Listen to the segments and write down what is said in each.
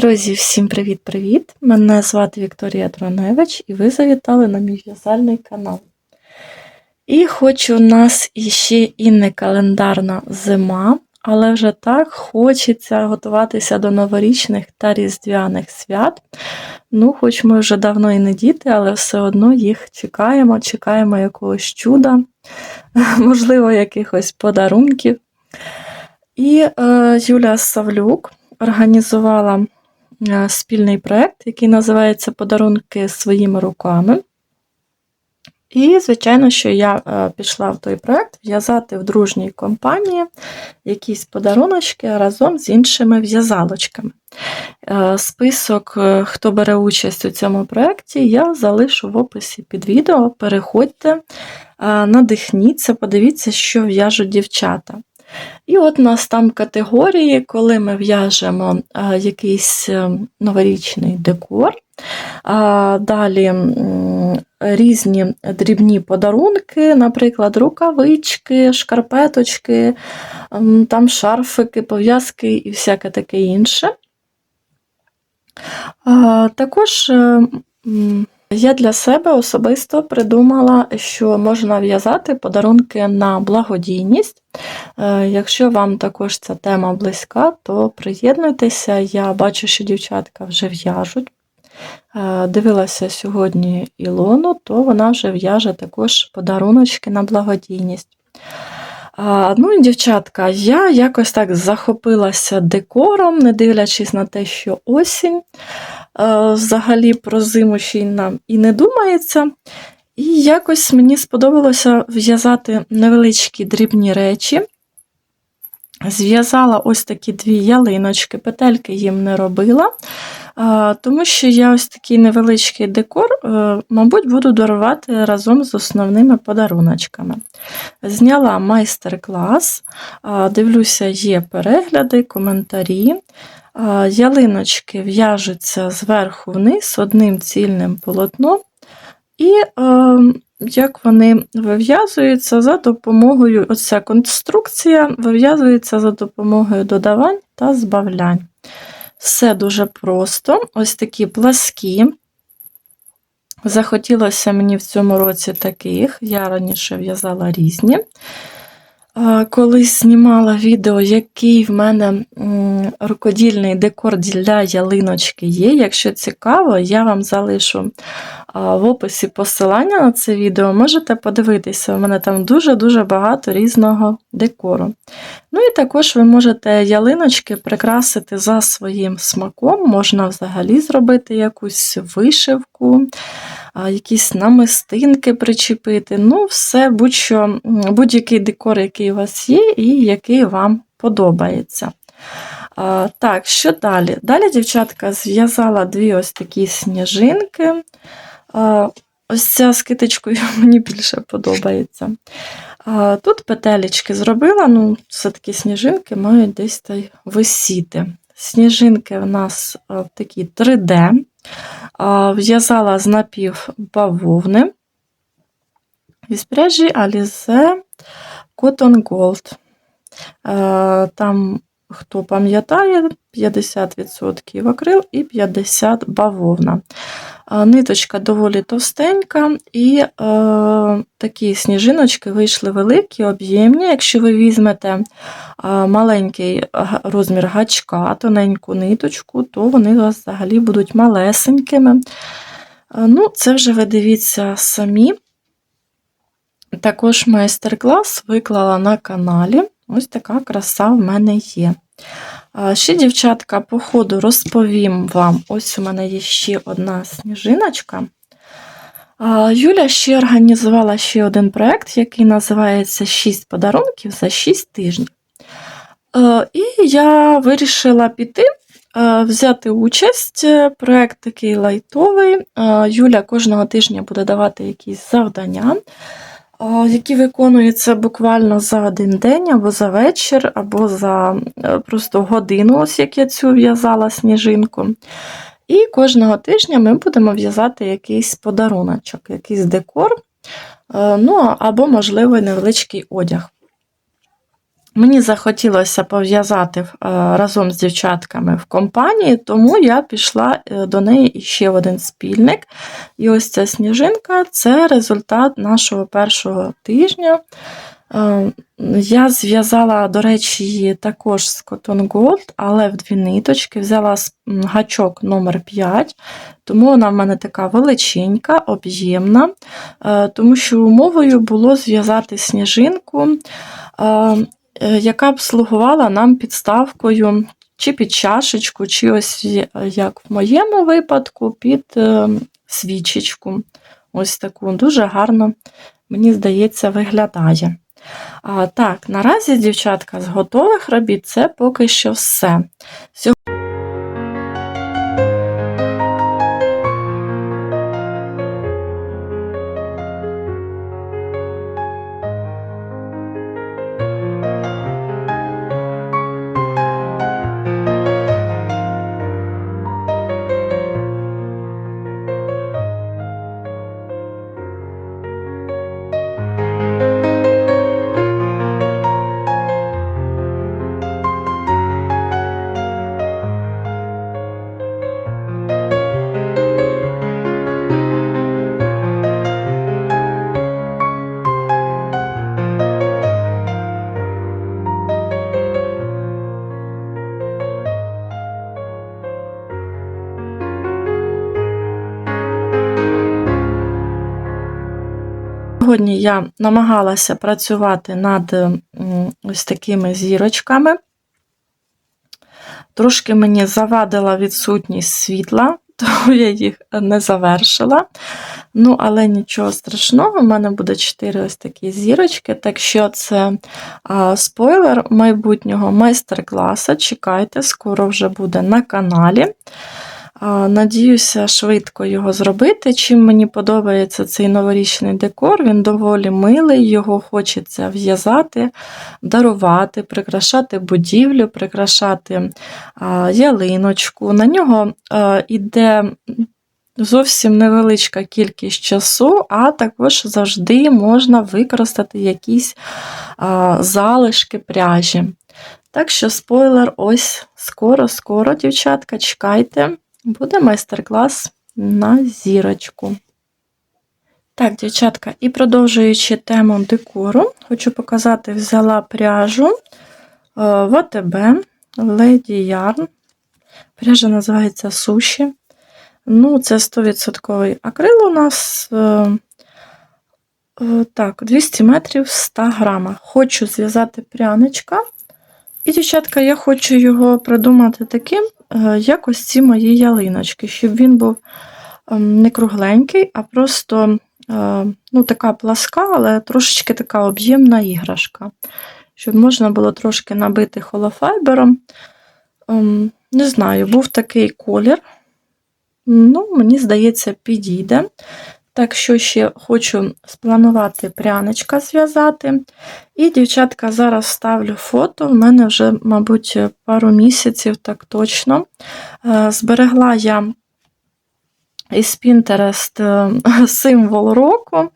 Друзі, всім привіт-привіт! Мене звати Вікторія Троневич, і ви завітали на мій в'язальний канал. І хоч у нас іще і не календарна зима, але вже так хочеться готуватися до новорічних та різдвяних свят. Ну, хоч ми вже давно і не діти, але все одно їх чекаємо, чекаємо якогось чуда, можливо, якихось подарунків. І е, Юля Савлюк організувала спільний проєкт, який називається Подарунки своїми руками. І, звичайно, що я е, пішла в той проєкт в'язати в дружній компанії якісь подаруночки разом з іншими в'язалочками. Е, список, хто бере участь у цьому проєкті, я залишу в описі під відео. Переходьте, надихніться, подивіться, що в'яжуть дівчата. І от у нас там категорії, коли ми в'яжемо якийсь е, новорічний декор, далі різні дрібні подарунки, наприклад, рукавички, шкарпеточки, там шарфики, пов'язки і всяке таке інше. Також е, я для себе особисто придумала, що можна в'язати подарунки на благодійність. Е, якщо вам також ця тема близька, то приєднуйтеся. Я бачу, що дівчатка вже в'яжуть. Е, дивилася сьогодні Ілону, то вона вже в'яже також подаруночки на благодійність. Ну і дівчатка, я якось так захопилася декором, не дивлячись на те, що осінь. Е, взагалі про зиму ще й нам і не думається. І якось мені сподобалося в'язати невеличкі дрібні речі. Зв'язала ось такі дві ялиночки, петельки їм не робила, тому що я ось такий невеличкий декор, е, мабуть, буду дарувати разом з основними подаруночками. Зняла майстер-клас, дивлюся, є перегляди, коментарі. Ялиночки в'яжуться зверху вниз одним цільним полотном. І е, як вони вив'язуються за допомогою, оця конструкція вив'язується за допомогою додавань та збавлянь. Все дуже просто, ось такі пласкі. Захотілося мені в цьому році таких, я раніше в'язала різні. Колись знімала відео, який в мене рукодільний декор для ялиночки є. Якщо цікаво, я вам залишу в описі посилання на це відео. Можете подивитися, у мене там дуже-дуже багато різного декору. Ну і також ви можете ялиночки прикрасити за своїм смаком, можна взагалі зробити якусь вишивку якісь намистинки причепити. Ну, все, будь-що, будь-який декор, який у вас є, і який вам подобається. Так, що далі? Далі, дівчатка, зв'язала дві ось такі сніжинки. Ось ця з китичкою мені більше подобається. Тут петелечки зробила, ну, все-таки сніжинки мають десь та й висіти. Сніжинки в нас такі 3D. В'язала з напів бавовни із пряжі Alize Cotton Gold. Там, хто пам'ятає, 50% акрил і 50% бавовна. Ниточка доволі товстенька, і е, такі сніжиночки вийшли великі, об'ємні. Якщо ви візьмете е, маленький розмір гачка, тоненьку ниточку, то вони у вас взагалі будуть малесенькими. Е, ну, Це вже ви дивіться самі. Також майстер-клас виклала на каналі. Ось така краса в мене є. Ще, дівчатка, по ходу розповім вам: ось у мене є ще одна сніжиночка. Юля ще організувала ще один проєкт, який називається «6 подарунків за 6 тижнів. І я вирішила піти, взяти участь. Проєкт такий лайтовий. Юля кожного тижня буде давати якісь завдання які виконуються буквально за один день, або за вечір, або за е, просто годину, ось як я цю в'язала сніжинку. І кожного тижня ми будемо в'язати якийсь подаруночок, якийсь декор, е, ну, або, можливо, невеличкий одяг. Мені захотілося пов'язати е, разом з дівчатками в компанії, тому я пішла е, до неї ще в один спільник. І ось ця сніжинка це результат нашого першого тижня. Е, Я зв'язала, до речі, її також з Cotton Gold, але в дві ниточки. Взяла гачок номер 5, тому вона в мене така величенька, об'ємна, тому що умовою було зв'язати сніжинку, яка б слугувала нам підставкою чи під чашечку, чи ось як в моєму випадку, під е, свічечку. Ось таку дуже гарно, мені здається, виглядає. А, так, наразі, дівчатка, з готових робіт це поки що все. Сьогодні я намагалася працювати над ось такими зірочками. Трошки мені завадила відсутність світла, тому я їх не завершила. Ну, але нічого страшного, у мене буде 4 ось такі зірочки. Так що це а, спойлер майбутнього майстер-класу. Чекайте, скоро вже буде на каналі. Надіюся, швидко його зробити. Чим мені подобається цей новорічний декор, він доволі милий, його хочеться в'язати, дарувати, прикрашати будівлю, прикрашати ялиночку. На нього а, іде зовсім невеличка кількість часу, а також завжди можна використати якісь залишки пряжі. Так що спойлер, ось скоро-скоро, дівчатка, чекайте, буде майстер-клас на зірочку. Так, дівчатка, і продовжуючи тему декору, хочу показати, взяла пряжу в АТБ Lady Yarn. Пряжа називається суші. Ну, це 100% акрил у нас. е, е, Так, 200 метрів 100 грамах. Хочу зв'язати пряничка. І, дівчатка, я хочу його придумати таким, е, як ось ці мої ялиночки, щоб він був ем, не кругленький, а просто е, ну, така пласка, але трошечки така об'ємна іграшка. Щоб можна було трошки набити холофайбером. Ем, Не знаю, був такий колір. Ну, мені здається, підійде. Так що ще хочу спланувати пряничка зв'язати. І, дівчатка, зараз ставлю фото. В мене вже, мабуть, пару місяців, так точно. Е, Зберегла я із е, символ року.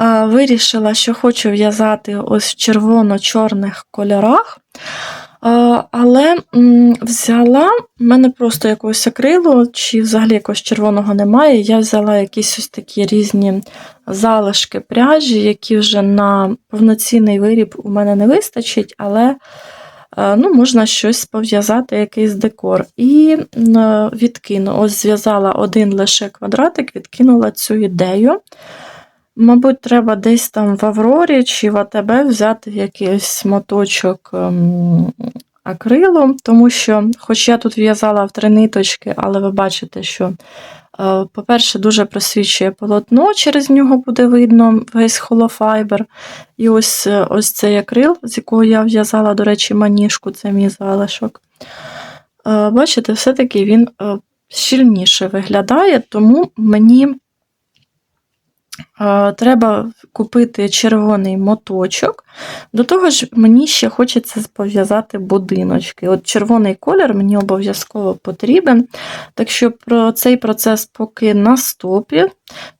Е, Вирішила, що хочу в'язати ось в червоно-чорних кольорах. Але взяла, в мене просто якогось акрилу, чи взагалі якогось червоного немає. Я взяла якісь ось такі різні залишки пряжі, які вже на повноцінний виріб у мене не вистачить, але е, ну, можна щось пов'язати, якийсь декор. І е, відкину. Ось зв'язала один лише квадратик, відкинула цю ідею. Мабуть, треба десь там в Аврорі чи в АТБ взяти якийсь моточок ем, акрилу, тому що, хоч я тут в'язала в три ниточки, але ви бачите, що, е, по-перше, дуже просвічує полотно, через нього буде видно весь холофайбер. І ось, е, ось цей акрил, з якого я в'язала, до речі, маніжку, це мій залишок. Е, Бачите, все-таки він щільніше виглядає, тому мені. Треба купити червоний моточок. До того ж, мені ще хочеться пов'язати будиночки. От червоний колір мені обов'язково потрібен. Так що про цей процес поки на стопі,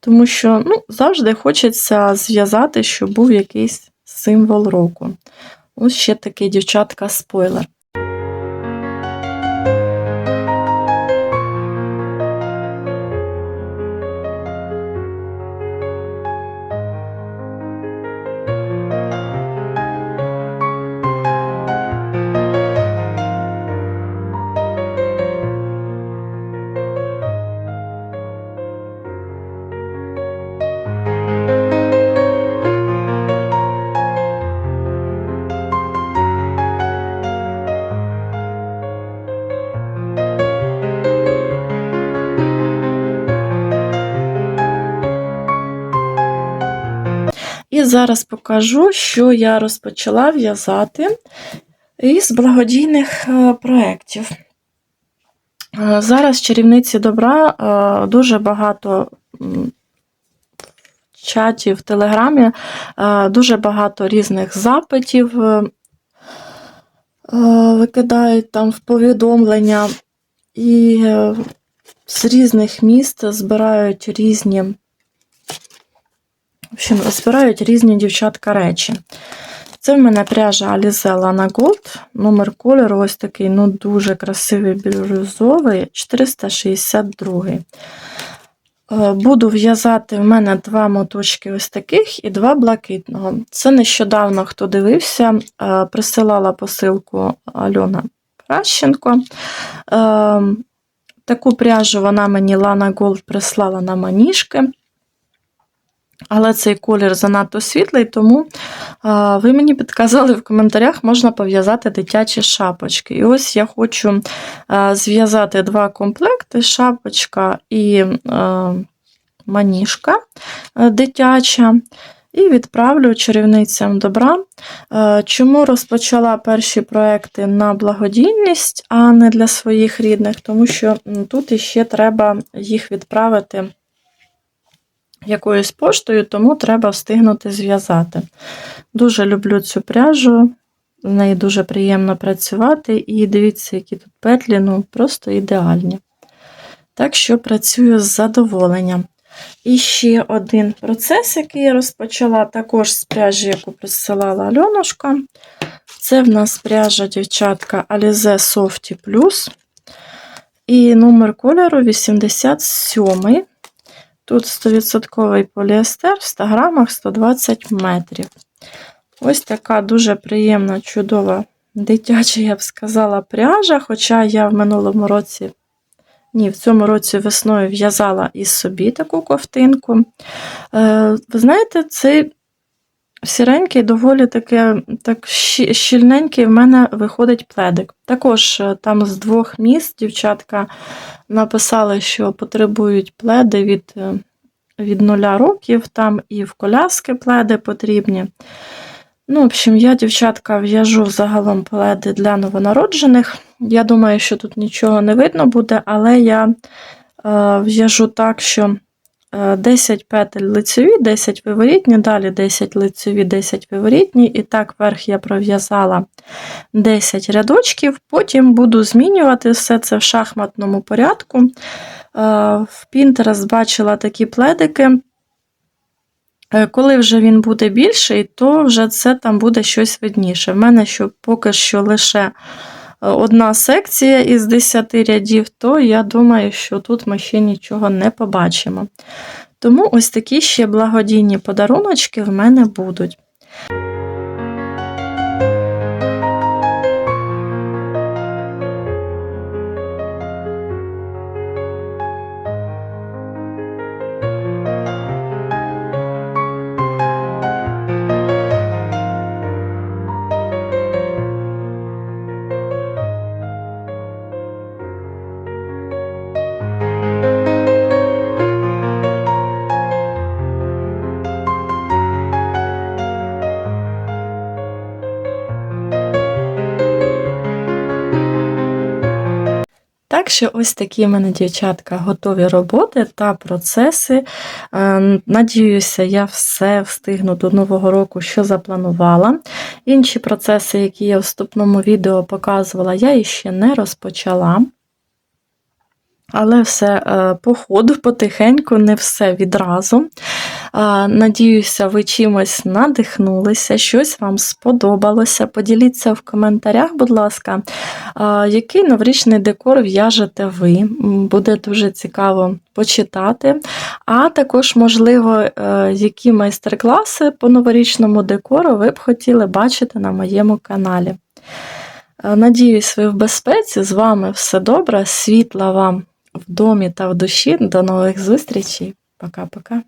тому що ну, завжди хочеться зв'язати, щоб був якийсь символ року. Ось ще такий дівчатка спойлер. Зараз покажу, що я розпочала в'язати із благодійних е, проєктів. Е, Зараз чарівниці добра е, дуже багато в чаті, в Телеграмі, дуже багато різних запитів викидають там в повідомлення, і з різних міст збирають різні. В общем, збирають різні дівчатка речі. Це в мене пряжа Alize Lana Gold. Номер кольору ось такий, ну дуже красивий бірюзовий, 462. Е, Буду в'язати в мене два моточки ось таких і два блакитного. Це нещодавно, хто дивився, е, присилала посилку Альона Пращенко. Е, Таку пряжу вона мені Lana Gold прислала на маніжки. Але цей колір занадто світлий, тому а, ви мені підказали в коментарях, можна пов'язати дитячі шапочки. І ось я хочу зв'язати два комплекти: шапочка і а, маніжка дитяча. І відправлю чарівницям добра. Е, Чому розпочала перші проекти на благодійність, а не для своїх рідних? Тому що тут іще треба їх відправити якоюсь поштою, тому треба встигнути зв'язати. Дуже люблю цю пряжу, в неї дуже приємно працювати, і дивіться, які тут петлі, ну просто ідеальні. Так що працюю з задоволенням. І ще один процес, який я розпочала, також з пряжі, яку присилала Альонушка. Це в нас пряжа дівчатка Alize Softy Plus. І номер кольору 87. Тут 100% поліестер в 100 грамах 120 метрів. Ось така дуже приємна, чудова, дитяча, я б сказала, пряжа. Хоча я в минулому році, ні, в цьому році весною в'язала і собі таку ковтинку. Е, ви знаєте, цей сіренький, доволі таке, так щільненький в мене виходить пледик. Також е, там з двох міст дівчатка написали, що потребують пледи від, е, від нуля років, там і в коляски пледи потрібні. Ну, в общем, я, дівчатка, в'яжу загалом пледи для новонароджених. Я думаю, що тут нічого не видно буде, але я е, в'яжу так, що 10 петель лицеві, 10 виворітні, далі 10 лицеві, 10 виворітні. І так вверх я пров'язала 10 рядочків. Потім буду змінювати все це в шахматному порядку. Е, В Pinterest бачила такі пледики. Е, Коли вже він буде більший, то вже це там буде щось видніше. В мене що поки що лише е, одна секція із 10 рядів, то я думаю, що тут ми ще нічого не побачимо. Тому ось такі ще благодійні подаруночки в мене будуть. Що ось такі в мене, дівчатка, готові роботи та процеси. Е, Надіюся, я все встигну до Нового року, що запланувала. Інші процеси, які я в вступному відео показувала, я іще не розпочала. Але все е, по ходу, потихеньку, не все відразу. Надіюся, ви чимось надихнулися, щось вам сподобалося. Поділіться в коментарях, будь ласка, який новорічний декор в'яжете ви. Буде дуже цікаво почитати. А також, можливо, е, які майстер-класи по новорічному декору ви б хотіли бачити на моєму каналі. Е, Надіюсь, ви в безпеці. З вами все добре. Світла вам в домі та в душі. До нових зустрічей. Пока-пока.